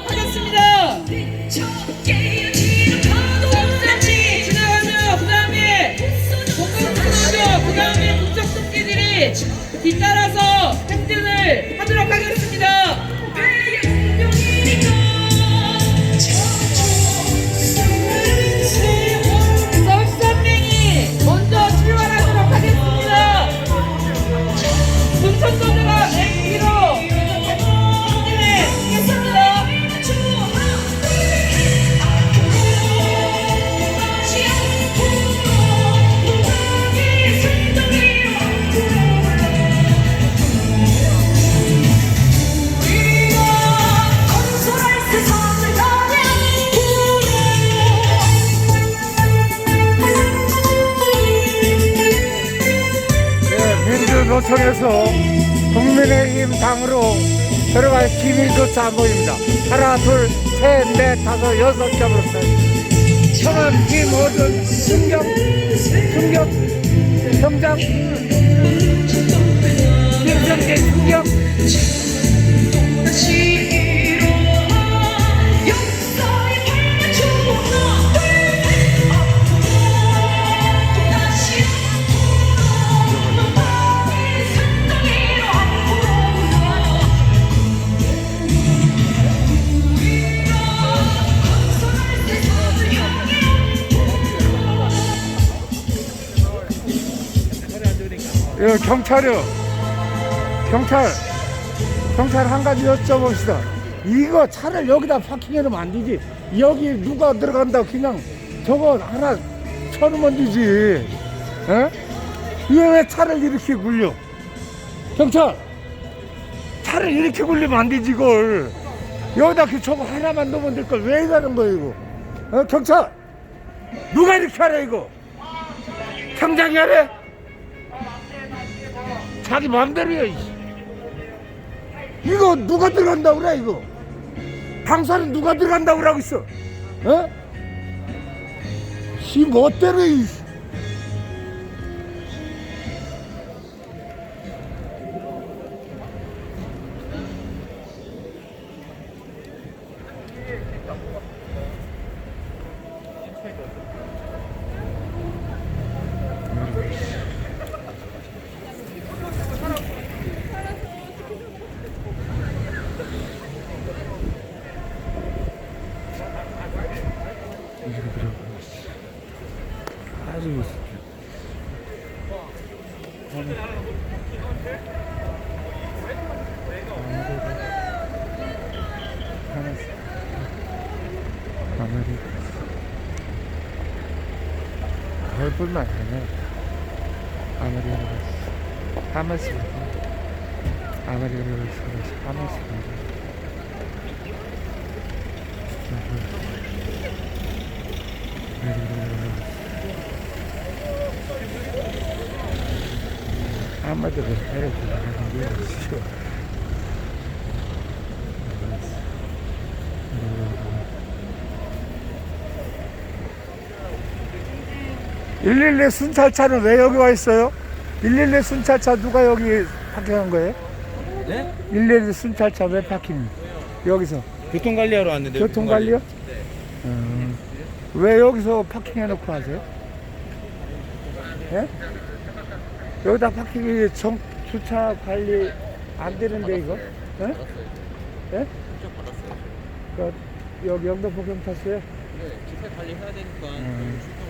하겠습니다. 안 보입니다. 하나, 둘, 셋, 넷, 다섯, 여섯 점으로서 청원, 김호준, 승경, 승경, 경장, 김성재, 승경, 경찰이요. 경찰, 경찰 한 가지 여쭤봅시다. 이거 차를 여기다 파킹해놓으면 안 되지. 여기 누가 들어간다고 그냥 저거 하나 쳐놓으면 되지. 에? 이거 왜 차를 이렇게 굴려? 경찰! 차를 이렇게 굴리면 안 되지, 이걸. 여기다 그 저거 하나만 넣으면 될 걸 왜 이러는 거야, 이거? 어, 경찰! 누가 이렇게 하래, 이거? 경장이 하래? 자기 마음대로야. 이씨. 이거 누가 들어간다고 그래 이거? 방사는 누가 들어간다고 그러고 있어? 어? 지 멋대로 이. 아 Superman, yeah. I'm a universe. I'm a superman. I'm a universe. I'm a superman. I'm a different character. I'm a universe. Sure. 111 순찰차는 왜 여기 와 있어요? 111 순찰차 누가 여기 파킹한 거예요? 네? 111 순찰차 왜 파킹? 여기서 교통관리하러 왔는데 교통관리요? 네. 음. 왜 여기서 파킹해놓고 하세요? 예? 여기다 파킹이 정 주차 관리 안 되는데 이거? 예? 예? 그, 여기 영등포 경찰서에? 네, 주차 관리 해야 되니까. 음.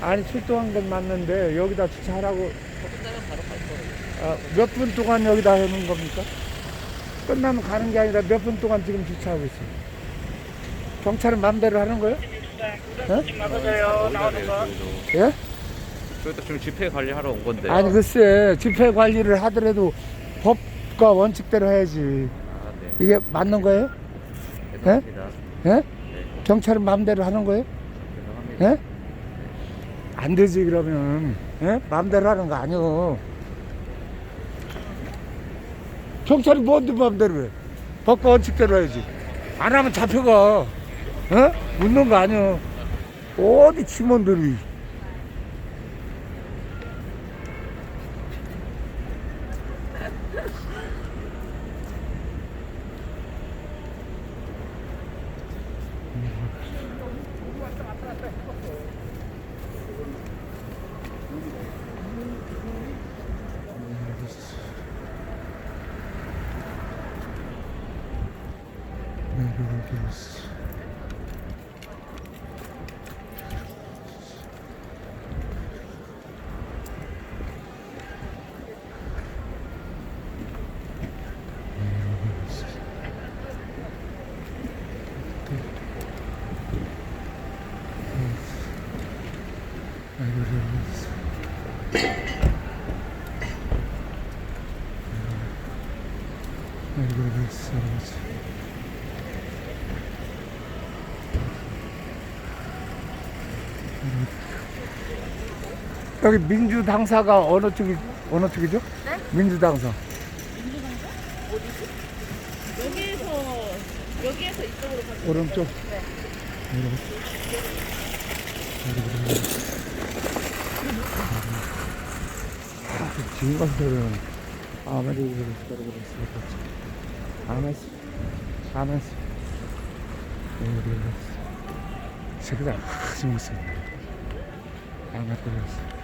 아니 출동한 건 맞는데 여기다 주차하라고. 아, 몇 분 동안 여기다 해놓은 겁니까? 끝나면 가는 게 아니라 몇 분 동안 지금 주차하고 있어요. 경찰은 마음대로 하는 거예요? 예? 저희도 지금 집회 관리하러 온 건데. 아니 글쎄 집회 관리를 하더라도 법과 원칙대로 해야지 아, 네. 이게 맞는 거예요? 죄송합니다. 예? 네, 경찰은 마음대로 하는 거예요? 죄송합니다. 예? 안 되지 그러면. 예? 마음대로 하는 거 아니오. 경찰이 뭔데 마음대로 해? 법과 원칙대로 해야지. 안 하면 잡혀가. 어? 묻는 거 아니오. 어디 팀원들이 여기 민주당사가 어느 쪽이 어느 쪽이죠? 네? 민주당사. 여기에서 여기에서 이쪽으로 가면 오른쪽. 네. 지금 가서는 아무리 그래도 아메스 아메스 아메스 저희가 중앙으로 아무래도 여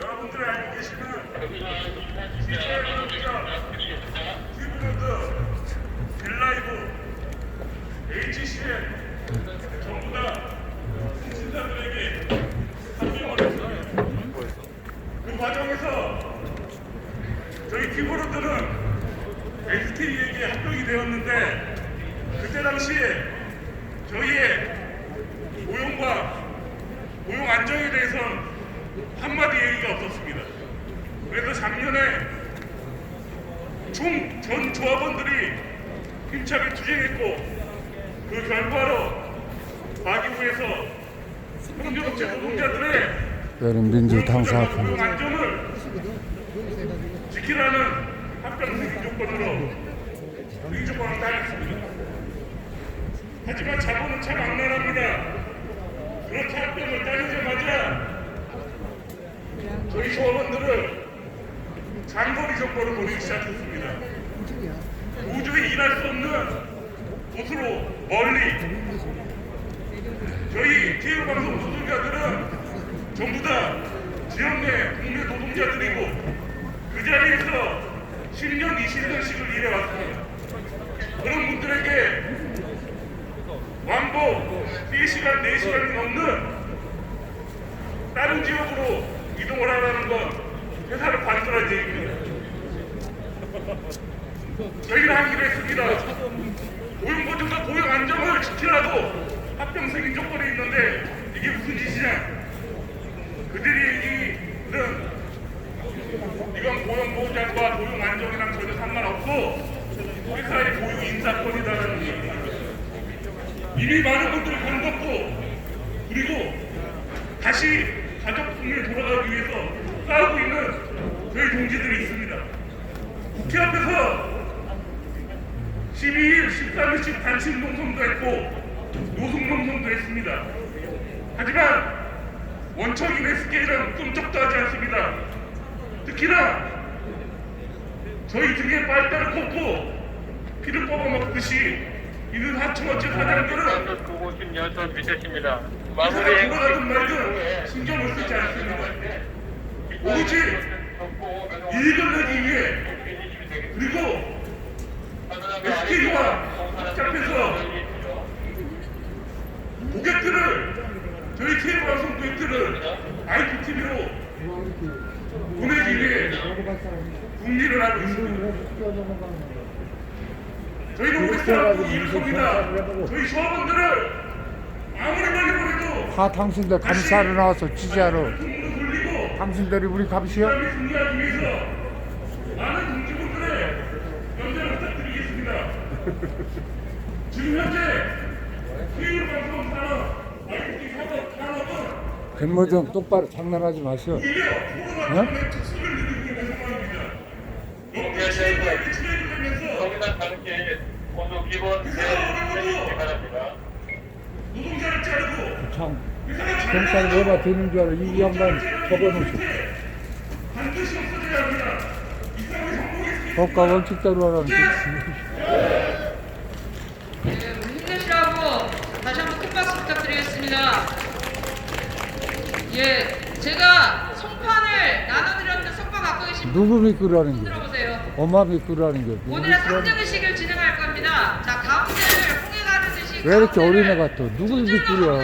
러분들 알고 계시는 튜브로드, 빌라이브, HCN 전부 다 신사들에게 합병을 했습니다. 그 과정에서 저희 튜브로드는 SK에게 합병이 되었는데 그때 당시에 저희의 고용과 고용 안정에 대해서는 한마디 얘기가 없었습니다. 그래서 작년에 총 전 조합원들이 힘차게 투쟁했고 그 결과로 과기부에서 평균업체 노동자들의 여름 민주당사 고용과 고용 안정을 지키라는 합병 승인 조건으로 승인 조건을 따냈습니다. 하지만 자본은 참 악랄합니다. 그렇게 합병을 따내자마자 저희 조합원들을 장거리 정보를 보내기 시작했습니다. 도저히 일할 수 없는 곳으로 멀리 저희 TV방송 노동자들은 전부 다 지역 내 국내 노동자들이고 그 자리에서 10년, 20년씩을 일해왔습니다. 그런 분들에게 왕복 3시간, 4시간이 넘는 다른 지역으로 이동을 하라는 건 회사를 관절한 얘기입니다. 저희는 하기로 했습니다. 고용보증과 고용 안정을 지키라고 합병승인 조건이 있는데 이게 무슨 짓이냐? 그들이 얘기는 이건 고용보장과 고용 안정이랑 전혀 상관없고 회사의 고용 인사권이다라는 얘기입니다. 이미 많은 분들이 건넜고 그리고 다시 가족 승리에 돌아가기 위해서 싸우고 있는 저희 동지들이 있습니다. 국회 앞에서 12일, 13일씩 단식 농성도 했고 노숙 농성도 했습니다. 하지만 원청인 SK는 끔찍도 하지 않습니다. 특히나 저희 등에 빨대를 꽂고 피를 뽑아먹듯이 이는 하청업체 사장들은 956년 미세입니다. 회사가 마무리 돌아가든 말든 신경을 쓰지 않습니다. 오직 이익을 내기 위해 그리고 SK와 복잡해서 고객들을 저희 케이블 방송 고객들을 IPTV로 보내기 위해 국리를 하고 있습니다. 저희는 오겠다고 일섭니다. 저희 조합원들을 아무리 멀리 보내도 다 당신들 감사하러 나와서 지지하러 당신들이 우리 감시요? 승리하기 위해서 많은 동지분들의 연대를 부탁드리겠습니다. 지금 현재 케이블 방송 산업, IPT 산업, 산업은 근무 좀 똑바로 장난하지 마시오. 어? 참 경찰이 뭐가 되는 줄 알아. 이 양반 접어놓으시고 법과 원칙대로 하라는 뜻 힘내시라고 다시 한번 큰 박수 부탁드리겠습니다. 예, 제가 누구 믿고라는 게? 들어보세요. 엄마 믿고라는 게. 누구 오늘은 상정의식을 진행할 겁니다. 자, 가운데를 홍해가 듯이 왜 이렇게 어린애 같아? 누굴 미끄려?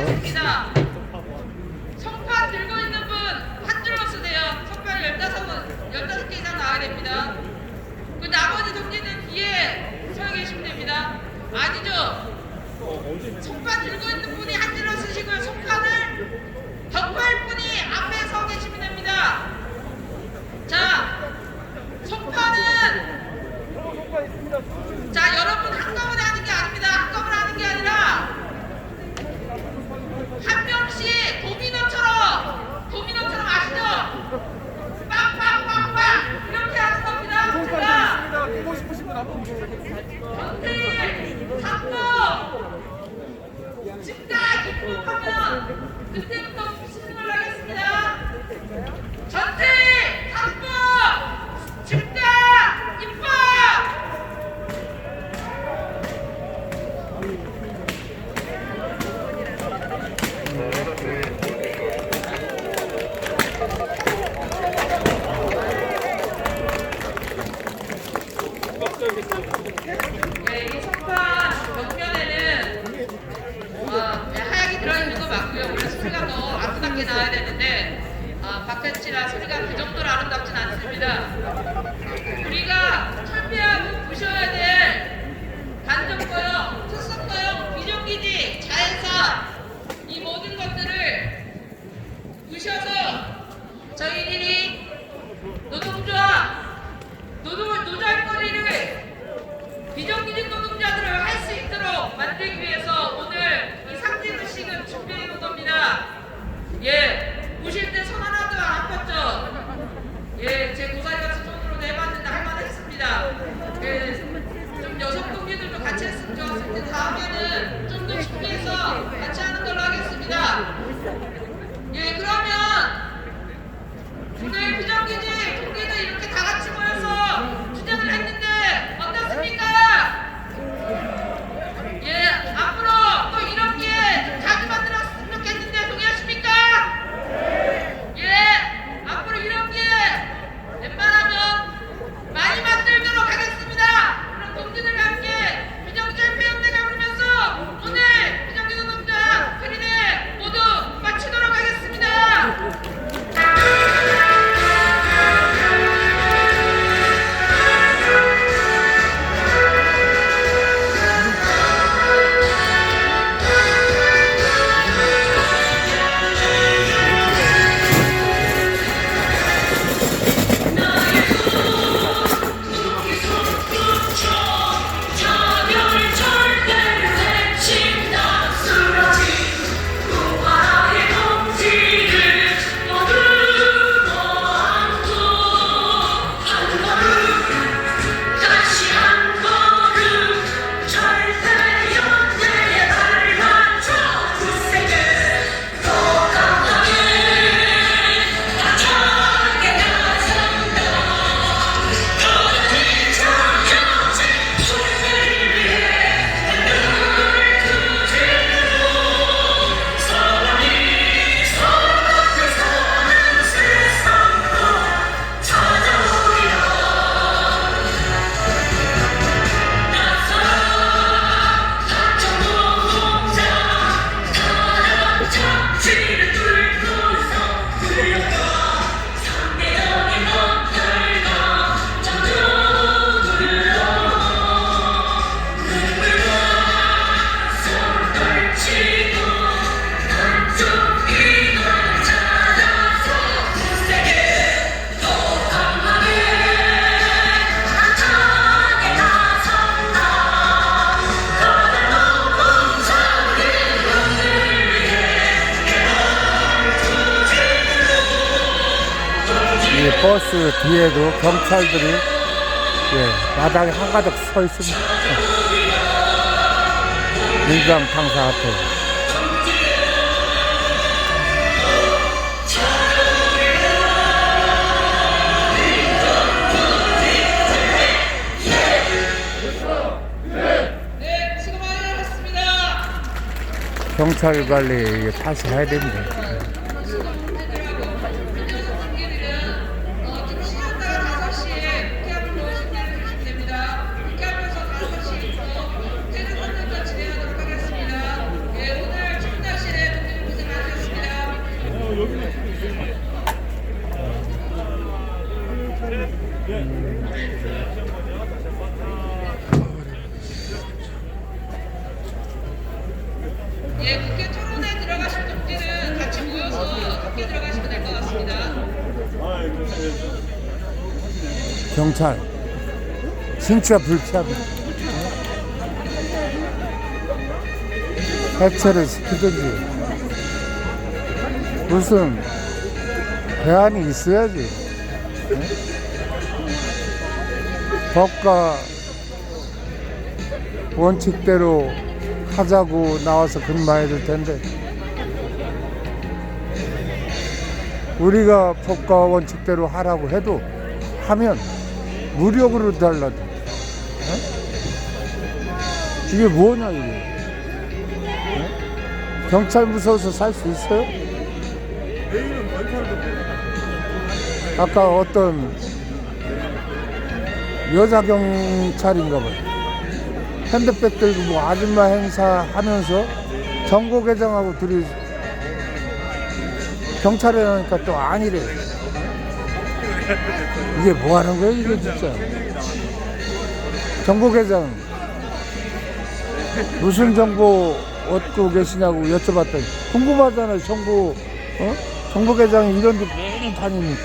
버스 뒤에도 경찰들이 예, 마당에 한가득 서 있습니다. 민주당 당사 앞에. 네, 경찰 관리 다시 해야 됩니다. 경찰 진짜 불쾌합니다. 해체를 시키든지 무슨 대안이 있어야지. 네? 법과 원칙대로 하자고 나와서 근무해야 될 텐데 우리가 법과 원칙대로 하라고 해도 하면 무력으로 달라도 어? 이게 뭐냐 이게 어? 경찰 무서워서 살 수 있어요? 아까 어떤 여자 경찰인가 봐요 핸드백 들고 뭐 아줌마 행사 하면서 정보계장하고 둘이 경찰에 나니까 또 아니래 이게 뭐 하는 거야 이게 진짜? 정보계장. 무슨 정보 얻고 계시냐고 여쭤봤더니 궁금하잖아요 정보 어? 정보계장이 이런 데 매일 다니니까?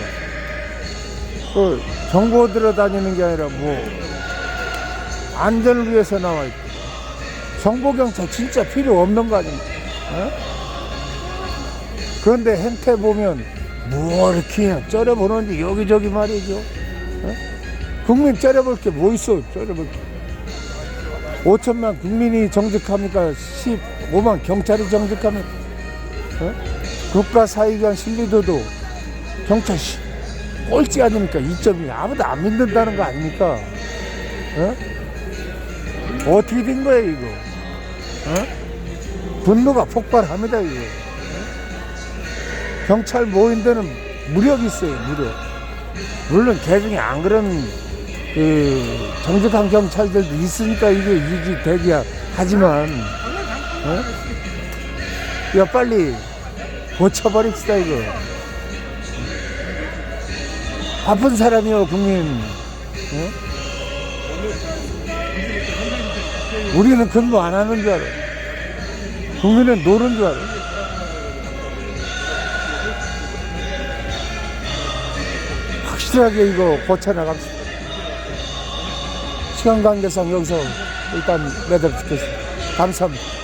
그 정보 들어 다니는 게 아니라 뭐 안전을 위해서 나와 있고. 정보경찰 진짜 필요 없는 거 아닙니까? 어? 그런데 행태 보면 뭐 이렇게 쩔어보는데 여기저기 말이죠. 어? 국민 쩔어볼 게 뭐 있어, 쩔어볼 게. 5천만 국민이 정직합니까? 15만 경찰이 정직합니까? 어? 국가사회기관 신뢰도도 경찰 꼴찌 아닙니까? 이 점이 아무도 안 믿는다는 거 아닙니까? 어? 어떻게 된 거야, 이거? 어? 분노가 폭발합니다, 이거. 경찰 모인 데는 무력이 있어요, 무력. 물론 개중에 안 그런 그 정직한 경찰들도 있으니까 이게 유지되기야 하지만, 어? 야 빨리 고쳐버립시다 이거. 바쁜 사람이요 국민. 어? 우리는 근무 안 하는 줄 알아. 국민은 노는 줄 알아. 확실하게 이거 고쳐나갑시다. 시간 관계상 여기서 일단 매듭 짓겠습니다. 감사합니다.